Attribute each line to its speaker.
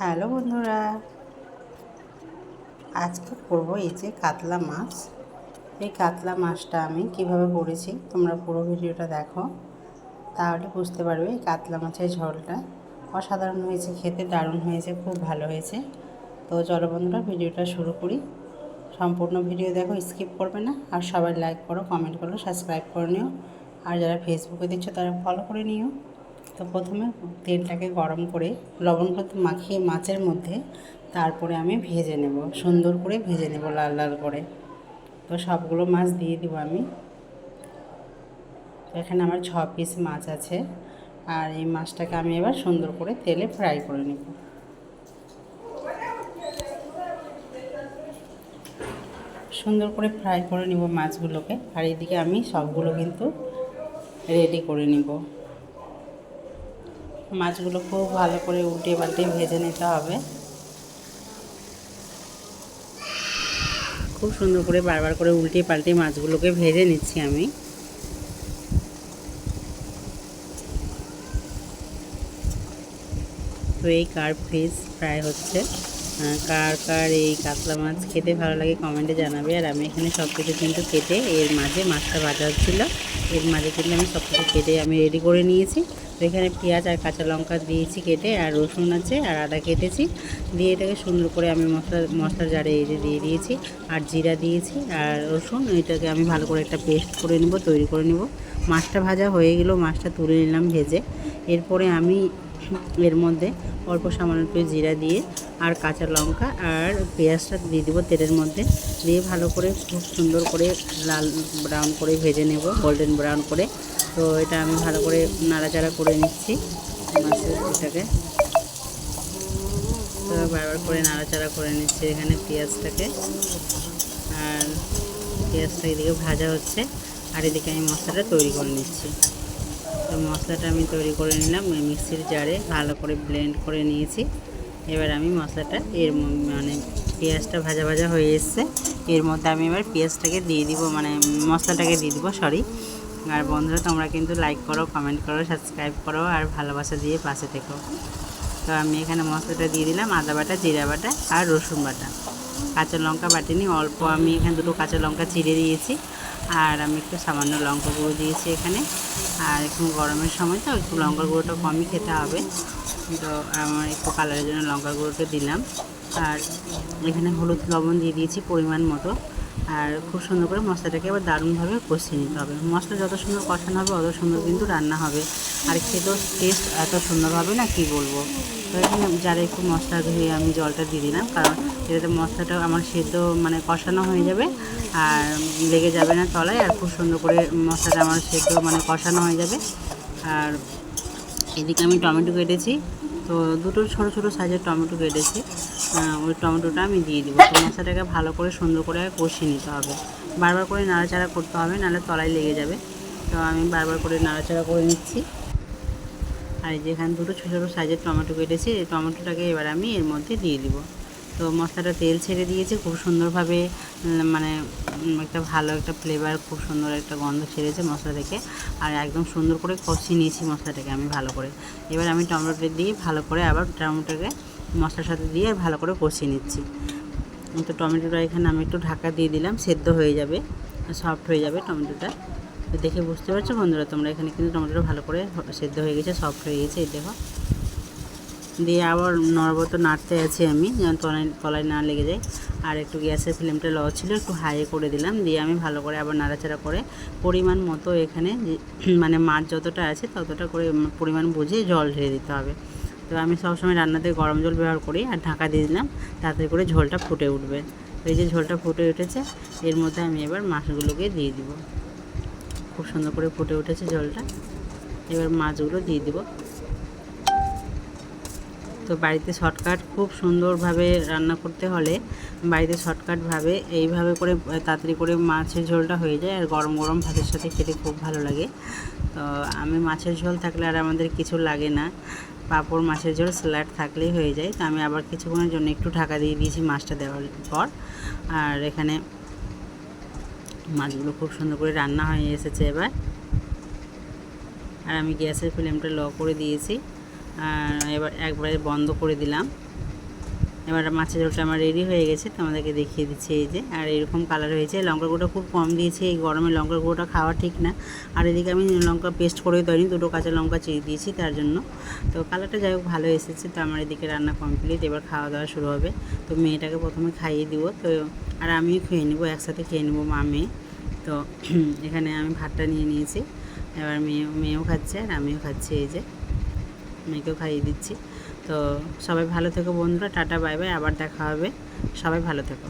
Speaker 1: Hello বন্ধুরা। আজকে করব এই যে কাতলা মাছ। এই কাতলা মাছটা আমি কীভাবে করেছি তোমরা পুরো ভিডিওটা দেখো। তাহলে বুঝতে পারবে এই কাতলা মাছের ঝোলটা। অসাধারণ হয়েছে, খেতে দারুণ হয়েছে, খুব ভালো হয়েছে। তো চলো বন্ধুরা, ভিডিওটা শুরু করি। সম্পূর্ণ ভিডিও দেখো, স্কিপ করবে না। আর সবাই লাইক করো কমেন্ট করো সাবস্ক্রাইব করে নিও। আর যারা ফেসবুকে দিচ্ছ তারা ফলো করে নিও। তো প্রথমে তেলটাকে গরম করে লবণ করতে মাখিয়ে মাছের মধ্যে তারপরে আমি ভেজে নেব, সুন্দর করে ভেজে নেব লাল লাল করে। তো সবগুলো মাছ দিয়ে দিব আমি। এখানে আমার ছ পিস মাছ আছে আর এই মাছটাকে আমি এবার সুন্দর করে তেলে ফ্রাই করে নেব। সুন্দর করে ফ্রাই করে নিব মাছগুলোকে আর এদিকে আমি সবগুলো কিন্তু রেডি করে নিব। মাছগুলো খুব ভালো করে উল্টে পাল্টে ভেজে নিতে হবে। খুব সুন্দর করে বারবার করে উল্টে পাল্টে মাছগুলোকে ভেজে নিচ্ছি আমি। তো এই কার ফিস ফ্রাই হচ্ছে। কার কার এই কাতলা মাছ খেতে ভালো লাগে কমেন্টে জানাবে। আর আমি এখানে সব কিছু কিন্তু কেটে এর মাঝে মাছটা ভাজা হচ্ছিল। এর মাঝে কিন্তু আমি সব কিছু কেটে আমি রেডি করে নিয়েছি। এখানে পেঁয়াজ আর কাঁচা লঙ্কা দিয়েছি কেটে আর রসুন আছে আর আদা কেটেছি। দিয়ে এটাকে সুন্দর করে আমি মশলা, মশলার জারে এই যে দিয়ে দিয়েছি। আর জিরা দিয়েছি আর রসুন, এটাকে আমি ভালো করে একটা পেস্ট করে নেব, তৈরি করে নেব। মাছটা ভাজা হয়ে গেলেও মাছটা তুলে নিলাম ভেজে। এরপরে আমি এর মধ্যে অল্প সামান্য একটু জিরা দিয়ে আর কাঁচা লঙ্কা আর পেঁয়াজটা দিয়ে দেবো তেলের মধ্যে। দিয়ে ভালো করে খুব সুন্দর করে লাল ব্রাউন করে ভেজে নেব, গোল্ডেন ব্রাউন করে। তো এটা আমি ভালো করে নাড়াচাড়া করে নিচ্ছি মাছের এটাকে তো বারবার করে নাড়াচাড়া করে নিচ্ছি এখানে পেঁয়াজটাকে। আর পেঁয়াজটা এদিকে ভাজা হচ্ছে, আর এদিকে আমি মশলাটা তৈরি করে নিচ্ছি। তো মশলাটা আমি তৈরি করে নিলাম মিক্সির জারে ভালো করে ব্লেন্ড করে নিয়েছি। এবার আমি মশলাটা এর মানে পেঁয়াজটা ভাজা ভাজা হয়ে এসছে। এর মধ্যে আমি এবার পেঁয়াজটাকে দিয়ে দিব মানে মশলাটাকে দিয়ে দিব সরি আর বন্ধুরা, তোমরা কিন্তু লাইক করো কমেন্ট করো সাবস্ক্রাইব করো আর ভালোবাসা দিয়ে পাশে থেকো। তো আমি এখানে মশলাটা দিয়ে দিলাম, আদা বাটা, জিরা বাটা আর রসুন বাটা। কাঁচা লঙ্কা বাটিনি অল্প আমি এখানে দুটো কাঁচা লঙ্কা চিড়ে দিয়েছি আর আমি একটু সামান্য লঙ্কা গুঁড়ো দিয়েছি এখানে। আর এখন গরমের সময় তো একটু লঙ্কার গুঁড়োটা কমই খেতে হবে। তো আমার একটু কালারের জন্য লঙ্কার গুঁড়োটা দিলাম। আর এখানে হলুদ লবণ দিয়ে দিয়েছি পরিমাণ মতো। আর খুব সুন্দর করে মশলাটাকে এবার দারুণভাবে কষিয়ে নিতে হবে। মশলা যত সুন্দর কষানো হবে, অত সুন্দর কিন্তু রান্না হবে। আর খেতেও টেস্ট এত সুন্দর হবে না, কি বলব? তো এখানে যারা একটু মশলা ধুয়ে আমি জলটা দিয়ে দিলাম, কারণ এটাতে মশলাটা আমার সেদ্ধ মানে কষানো হয়ে যাবে আর লেগে যাবে না তলায়, আর খুব সুন্দর করে মশলাটা আমার সেদ্ধ মানে কষানো হয়ে যাবে। আর এদিকে আমি টমেটো কেটেছি। তো দুটো ছোটো ছোটো সাইজের টমেটো কেটেছি। ওই টমেটোটা আমি দিয়ে দিব। তো মশলাটাকে ভালো করে সুন্দর করে কষিয়ে নিতে হবে। বারবার করে নাড়াচাড়া করতে হবে, নাহলে তলায় লেগে যাবে। তো আমি বারবার করে নাড়াচাড়া করে নিচ্ছি। আর যেখানে দুটো ছোটো ছোটো সাইজের টমেটো কেটেছি, এই টমেটোটাকে এবার আমি এর মধ্যে দিয়ে দিব। তো মশলাটা তেল ছেড়ে দিয়েছে, খুব সুন্দরভাবে মানে একটা ভালো একটা ফ্লেভার খুব সুন্দর একটা গন্ধ ছেড়েছে মশলা থেকে। আর একদম সুন্দর করে কষিয়ে নিয়েছি মশলাটাকে আমি ভালো করে। এবার আমি টমেটোটা দিয়ে ভালো করে আবার টমেটোকে মশলার সাথে দিয়ে আর ভালো করে কষিয়ে নিচ্ছি। তো টমেটোটা এখানে আমি একটু ঢাকা দিয়ে দিলাম, সেদ্ধ হয়ে যাবে সফট হয়ে যাবে টমেটোটা। দেখে বুঝতে পারছ বন্ধুরা, তোমরা এখানে কিন্তু টমেটোটা ভালো করে সেদ্ধ হয়ে গেছে সফট হয়ে গেছে, এই দেখো। দিয়ে আবার নরবত নাড়তে আছি আমি, যেন তলায় তলায় না লেগে যায়। আর একটু গ্যাসের ফ্লেমটা লো ছিল, একটু হাই করে দিলাম, দিয়ে আমি ভালো করে আবার নাড়াচাড়া করে পরিমাণ মতো এখানে মানে মাছ যতটা আছে ততটা করে পরিমাণ বুঝে জল ঢেলে দিতে হবে। তো আমি সবসময় রান্নাতে গরম জল ব্যবহার করি, আর ঢাকা দিয়ে দিলাম, তাতে করে ঝোলটা ফুটে উঠবে। এই যে ঝোলটা ফুটে উঠেছে, এর মধ্যে আমি এবার মাছগুলোকে দিয়ে দিব। খুব সুন্দর করে ফুটে উঠেছে জলটা এবার মাছগুলো দিয়ে দিব। তো বাড়িতে শর্টকাট খুব সুন্দরভাবে রান্না করতে হলে বাড়িতে শর্টকাটভাবে এইভাবে করে তাড়াতাড়ি করে মাছের ঝোলটা হয়ে যায় আর গরম গরম ভাতের সাথে খেতে খুব ভালো লাগে। তো আমি মাছের ঝোল থাকলে আর আমাদের কিছু লাগে না। পাঁপড় মাছের ঝোল, স্যালাড থাকলেই হয়ে যায়। তো আমি আবার কিছুক্ষণের জন্য একটু ঢাকা দিয়ে দিয়েছি মাছটা দেওয়ার পর। আর এখানে মাছগুলো খুব সুন্দর করে রান্না হয়ে এসেছে এবার। আর আমি গ্যাসের ফ্লেমটা ল করে দিয়েছি। এবার একবারে বন্ধ করে দিলাম। এবার মাছের ঝোলটা আমার রেডি হয়ে গেছে তোমাদেরকে দেখিয়ে দিচ্ছি এই যে। আর এরকম কালার হয়েছে, লঙ্কার গুঁড়োটা খুব কম দিয়েছি, এই গরমে লঙ্কার গুঁড়োটা খাওয়া ঠিক না। আর এদিকে আমি লঙ্কা পেস্ট করে তৈরি দুটো কাঁচা লঙ্কা চিড়ে দিয়েছি তার জন্য। তো কালারটা যাই হোক ভালো এসেছে, তো আমার এদিকে রান্না কমপ্লিট এবার খাওয়া দাওয়া শুরু হবে। তো মেয়েটাকে প্রথমে খাইয়ে দিব, তো আর আমিও খেয়ে নেব, একসাথে খেয়ে নেব, মা মেয়ে। তো এখানে আমি ভাতটা নিয়ে নিয়েছি। এবার মেয়ে, মেয়েও খাচ্ছে আর আমিও খাচ্ছি এই যে। মেয়েকেও খাইয়ে দিচ্ছি। তো সবাই ভালো থেকো বন্ধুরা, টাটা, বাই বাই, আবার দেখা হবে। সবাই ভালো থেকো।